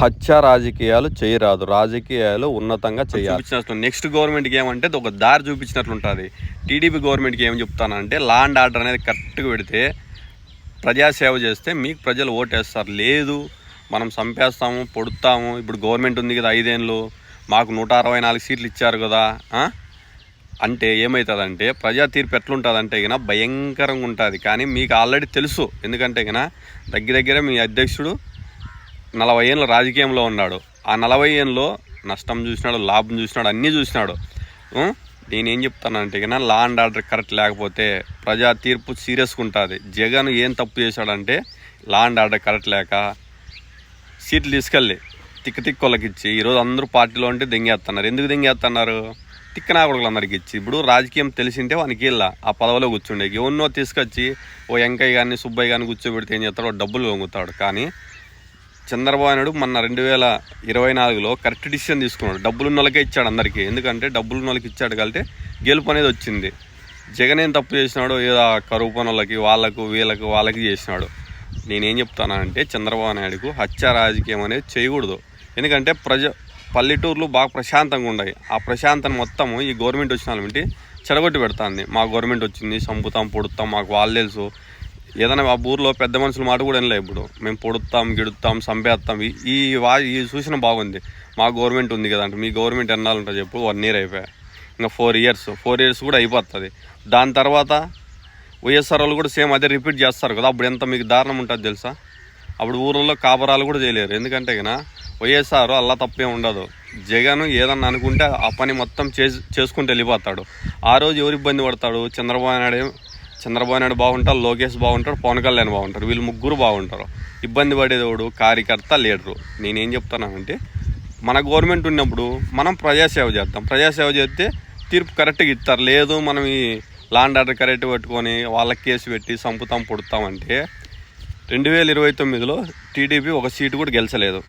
హత్య రాజకీయాలు చేయరాదు. రాజకీయాలు ఉన్నతంగా చేయాలి. నెక్స్ట్ గవర్నమెంట్కి ఏమంటే ఒక దారి చూపించినట్లు ఉంటుంది టీడీపీ గవర్నమెంట్కి ఏం చెప్తానంటే లా అండ్ ఆర్డర్ అనేది కరెక్ట్గా పెడితే ప్రజాసేవ చేస్తే మీకు ప్రజలు ఓటేస్తారు. లేదు మనం చంపేస్తాము పొడుతాము. ఇప్పుడు గవర్నమెంట్ ఉంది కదా ఐదేళ్ళు మాకు నూట అరవై నాలుగు సీట్లు ఇచ్చారు కదా? అంటే ఏమవుతుందంటే ప్రజా తీర్పు ఎట్లుంటుందంటే గిన భయంకరంగా ఉంటుంది. కానీ మీకు ఆల్రెడీ తెలుసు. ఎందుకంటే గిన దగ్గర దగ్గర మీ అధ్యక్షుడు నలభై ఏళ్ళు రాజకీయంలో ఉన్నాడు. ఆ నలభై ఏళ్ళలో నష్టం చూసినాడు లాభం చూసినాడు అన్నీ చూసినాడు. నేనేం చెప్తానంటే గిన లా అండ్ ఆర్డర్ కరెక్ట్ లేకపోతే ప్రజా తీర్పు సీరియస్గా ఉంటుంది. జగన్ ఏం తప్పు చేశాడంటే లా అండ్ ఆర్డర్ కరెక్ట్ లేక సీట్లు తీసుకెళ్ళి తిక్క తిక్కోళ్ళకి ఇచ్చి ఈరోజు అందరూ పార్టీలో ఉంటే దెంగేస్తున్నారు ఎందుకు దెంగేస్తున్నారు తిక్కనాకుడుకులు అందరికి ఇచ్చి. ఇప్పుడు రాజకీయం తెలిసింటే వానికి వెళ్ళ ఆ పదవిలో కూర్చుండే. ఎవరినో తీసుకొచ్చి ఓ వెంకయ్య కానీ సుబ్బయ్య కానీ కూర్చోబెడితే ఏం చేస్తాడు డబ్బులు వంగుతాడు కానీ చంద్రబాబు నాయుడు మొన్న రెండు వేల ఇరవై నాలుగులో కరెక్ట్ డిసిషన్ తీసుకున్నాడు. డబ్బులు నెలకే ఇచ్చాడు అందరికీ. ఎందుకంటే డబ్బులు ఉన్న వాళ్ళకి ఇచ్చాడు కాబట్టి గెలుపు అనేది వచ్చింది. జగన్ ఏం తప్పు చేసినాడు ఏదో కరువు పనులకి వాళ్ళకు వీళ్ళకు వాళ్ళకి చేసినాడు. నేనేం చెప్తానంటే చంద్రబాబు నాయుడుకు హత్య రాజకీయం అనేది చేయకూడదు. ఎందుకంటే ప్రజ పల్లెటూర్లు బాగా ప్రశాంతంగా ఉన్నాయి ఆ ప్రశాంతం మొత్తం ఈ గవర్నమెంట్ వచ్చిన వాళ్ళ చెడగొట్టి పెడుతుంది. మా గవర్నమెంట్ వచ్చింది చంపుతాం పొడుతాం మాకు వాళ్ళు తెలుసు. ఏదైనా ఆ ఊర్లో పెద్ద మనుషుల మాట కూడా వినలే ఇప్పుడు. మేము పొడుతాం గిడుతాం సంపేస్తాం ఈ- వా ఈ సూచన బాగుంది. మా గవర్నమెంట్ ఉంది కదా అంటే మీ గవర్నమెంట్ ఎన్నాలంటే చెప్పు. వన్ ఇయర్ అయిపోయా. ఇంకా ఫోర్ ఇయర్స్ ఫోర్ ఇయర్స్ కూడా అయిపోతుంది. దాని తర్వాత వైఎస్ఆర్ వాళ్ళు కూడా సేమ్ అదే రిపీట్ చేస్తారు కదా. అప్పుడు ఎంత మీకు దారుణం ఉంటుంది తెలుసా? అప్పుడు ఊర్లలో కాపరాలు కూడా చేయలేరు. ఎందుకంటే కదా వైఎస్ఆర్ అలా తప్పే ఉండదు. జగన్ ఏదన్నా అనుకుంటే ఆ పని మొత్తం చేసి చేసుకుంటూ వెళ్ళిపోతాడు. ఆ రోజు ఎవరు ఇబ్బంది పడతాడు? చంద్రబాబు నాయుడు చంద్రబాబు నాయుడు బాగుంటారు లోకేష్ బాగుంటాడు పవన్ కళ్యాణ్ బాగుంటారు వీళ్ళు ముగ్గురు బాగుంటారు. ఇబ్బంది పడేదోడు కార్యకర్త లీడరు. నేనేం చెప్తానంటే మన గవర్నమెంట్ ఉన్నప్పుడు మనం ప్రజాసేవ చేద్దాం. ప్రజాసేవ చేస్తే తీర్పు కరెక్ట్గా ఇస్తారు. లేదు మనం ఈ లాండ్ ఆర్డర్ కరెక్ట్ పెట్టుకొని వాళ్ళకి కేసు పెట్టి చంపుతాం పుడతామంటే రెండు వేల ఇరవై తొమ్మిదిలో టీడీపీ ఒక సీటు కూడా గెలిచలేదు.